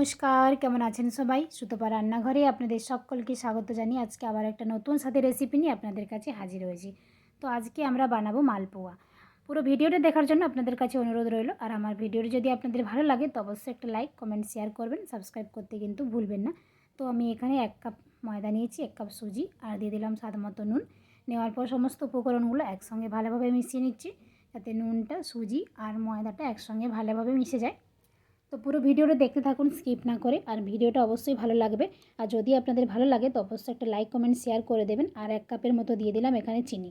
নমস্কার, কেমন আছেন সবাই? সুতপা রান্নাঘরে আপনাদের সকলকে স্বাগত জানিয়ে আজকে আবার একটা নতুন সাথে রেসিপি নিয়ে আপনাদের কাছে হাজির হয়েছি। তো আজকে আমরা বানাবো মালপোয়া। পুরো ভিডিওটা দেখার জন্য আপনাদের কাছে অনুরোধ রইল। আর আমার ভিডিওটা যদি আপনাদের ভালো লাগে, তো অবশ্যই একটা লাইক কমেন্ট শেয়ার করবেন। সাবস্ক্রাইব করতে কিন্তু ভুলবেন না। তো আমি এখানে এক কাপ ময়দা নিয়েছি, এক কাপ সুজি, আর দিয়ে দিলাম স্বাদ মতো নুন। নেওয়ার পর সমস্ত উপকরণগুলো একসঙ্গে ভালোভাবে মিশিয়ে নিচ্ছি। যাতে নুনটা, সুজি আর ময়দাটা একসঙ্গে ভালোভাবে মিশে যায়। তো পুরো ভিডিওটা দেখতে থাকুন স্কিপ না করে। আর ভিডিওটা অবশ্যই ভালো লাগবে। আর যদি আপনাদের ভালো লাগে, তো অবশ্যই একটা লাইক কমেন্ট শেয়ার করে দেবেন। আর এক কাপের মতো দিয়ে দিলাম এখানে চিনি।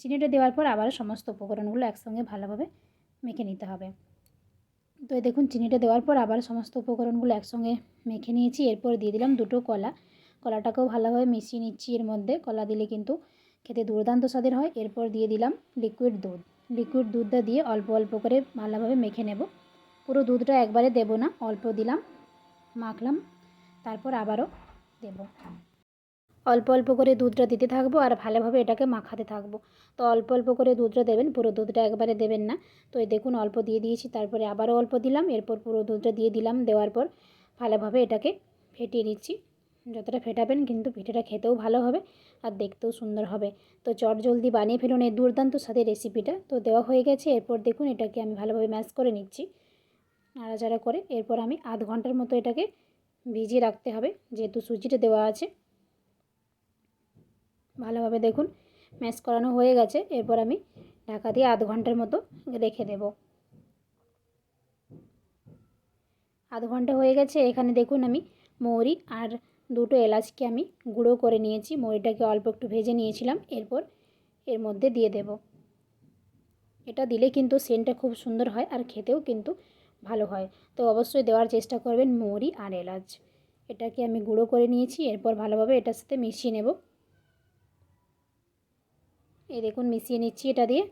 চিনিটা দেওয়ার পর আবার সমস্ত উপকরণগুলো একসঙ্গে ভালোভাবে মেখে নিতে হবে। তো দেখুন, চিনিটা দেওয়ার পর আবার সমস্ত উপকরণগুলো একসঙ্গে মেখে নিয়েছি। এরপর দিয়ে দিলাম দুটো কলা। কলাটাকেও ভালোভাবে মিশিয়ে নিচ্ছি এর মধ্যে। কলা দিলে কিন্তু খেতে দুর্দান্ত স্বাদের হয়। এরপর দিয়ে দিলাম লিকুইড দুধ। লিকুইড দুধটা দিয়ে অল্প অল্প করে ভালোভাবে মেখে নেব। পুরো দুধটা একবারে দেব না, অল্প দিলাম, মাখলাম, তারপর আবারও দেব। অল্প অল্প করে দুধটা দিতে থাকব আর ভালোভাবে এটাকে মাখাতে থাকব। তো অল্প অল্প করে দুধটা দেবেন, পুরো দুধটা একবারে দেবেন না। তো এই দেখুন, অল্প দিয়ে দিয়েছি, তারপরে আবারও অল্প দিলাম, এরপর পুরো দুধটা দিয়ে দিলাম, দেওয়ার পর ভালোভাবে এটাকে ফেটিয়ে নিচ্ছি। যতটা ফেটাবেন কিন্তু পিঠেটা খেতেও ভালো হবে আর দেখতেও সুন্দর হবে। তো চট জলদি বানিয়ে ফেলুন এই দুর্দান্ত সাথে রেসিপিটা তো দেওয়া হয়ে গেছে, এরপর দেখুন এটাকে আমি ভালোভাবে ম্যাশ করে নিচ্ছি। নাড়াচাড়া করে এরপর আমি আধ ঘণ্টার মতো এটাকে ভিজিয়ে রাখতে হবে, যেহেতু সুজিটা দেওয়া আছে। ভালোভাবে দেখুন, ম্যাশ করানো হয়ে গেছে। এরপর আমি ঢাকা দিয়ে আধ ঘণ্টার মতো রেখে দেব। আধ ঘণ্টা হয়ে গেছে, এখানে দেখুন আমি মৌরি আর দুটো এলাচকে আমি গুঁড়ো করে নিয়েছি। মৌরিটাকে অল্প একটু ভেজে নিয়েছিলাম, এরপর এর মধ্যে দিয়ে দেব। এটা দিলে কিন্তু সেন্টটা খুব সুন্দর হয় আর খেতেও কিন্তু ভালো হয়। তো অবশ্যই দেওয়ার চেষ্টা করবেন মৌরি আর এলাচ। এটাকে আমি গুঁড়ো করে নিয়েছি, এরপর ভালোভাবে এটার সাথে মিশিয়ে নেব। এই দেখুন, মিশিয়ে নিচ্ছি এটা দিয়ে।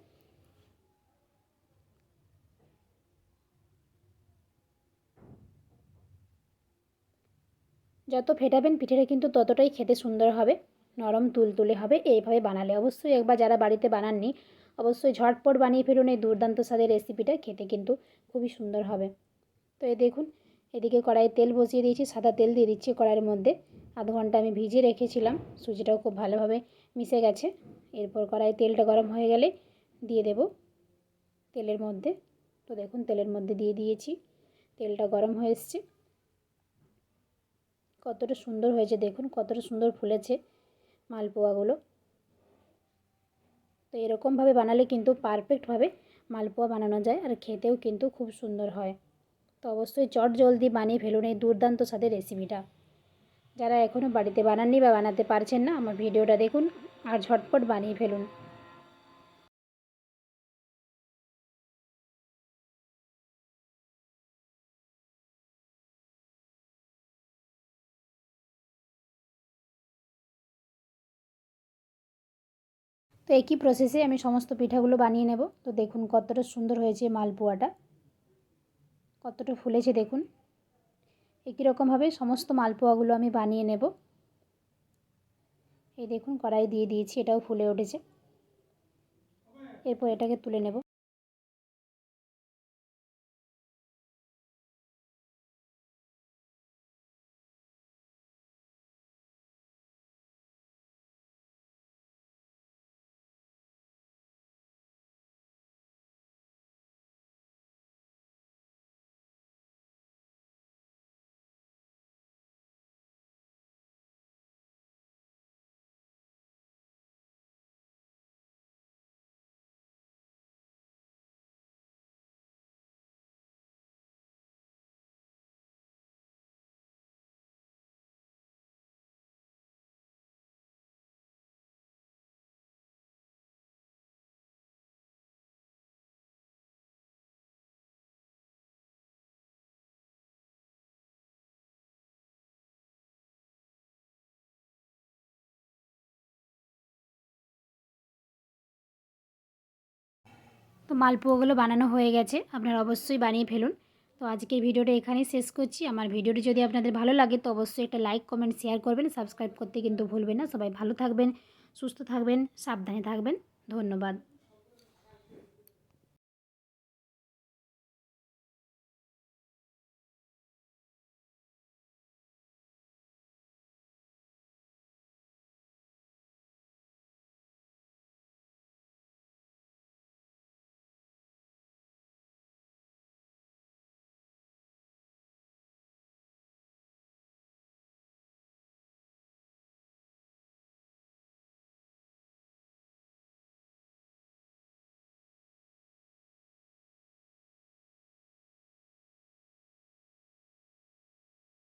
যত ফেটাবেন পিঠেটা কিন্তু ততটাই খেতে সুন্দর হবে, নরম তুলতুলে হবে, এইভাবে বানালে। অবশ্যই একবার যারা বাড়িতে বানাননি অবশ্যই ঝটপট বানিয়ে ফেলুন এই দুর্দান্ত স্বাদের রেসিপিটা খেতে কিন্তু খুবই সুন্দর হবে। তো এই দেখুন, এদিকে কড়াইয়ে তেল বসিয়ে দিয়েছি, সাদা তেল দিয়ে দিচ্ছি কড়াইয়ের মধ্যে। আধ ঘণ্টা আমি ভিজিয়ে রেখেছিলাম, সুজিটাও খুব ভালোভাবে মিশে গেছে। এরপর কড়াইয়ে তেলটা গরম হয়ে গেলে দিয়ে দেব তেলের মধ্যে। তো দেখুন, তেলের মধ্যে দিয়ে দিয়েছি, তেলটা গরম হয়ে এসছে। কতটা সুন্দর হয়েছে দেখুন, কতটা সুন্দর ফুলেছে মালপোয়াগুলো। তো এরকমভাবে বানালে কিন্তু পারফেক্টভাবে মালপোয়া বানানো যায় আর খেতেও কিন্তু খুব সুন্দর হয়। তো অবশ্যই চট জলদি বানিয়ে ফেলুন এই দুর্দান্ত স্বাদের রেসিপিটা যারা এখনও বাড়িতে বানাননি বা বানাতে পারছেন না, আমার ভিডিওটা দেখুন আর ঝটপট বানিয়ে ফেলুন। একই প্রসেসে আমি সমস্ত পিঠাগুলো বানিয়ে নেব। তো দেখুন কতটা সুন্দর হয়েছে মালপোয়াটা। কতটা ফুলেছে দেখুন। একই রকমভাবে সমস্ত মালপোয়াগুলো আমি বানিয়ে নেব। এই দেখুন কড়াই দিয়ে দিয়েছি, এটাও ফুলে উঠেছে। এরপর এটাকে তুলে নেব। তো মালপোয়াগুলো বানানো হয়ে গেছে, আপনারা অবশ্যই বানিয়ে ফেলুন। তো আজকের ভিডিওটা এখানেই শেষ করছি। আমার ভিডিওটি যদি আপনাদের ভালো লাগে তো অবশ্যই একটা লাইক, কমেন্ট, শেয়ার করবেন। সাবস্ক্রাইব করতে কিন্তু ভুলবেন না। সবাই ভালো থাকবেন, সুস্থ থাকবেন, সাবধানে থাকবেন। ধন্যবাদ।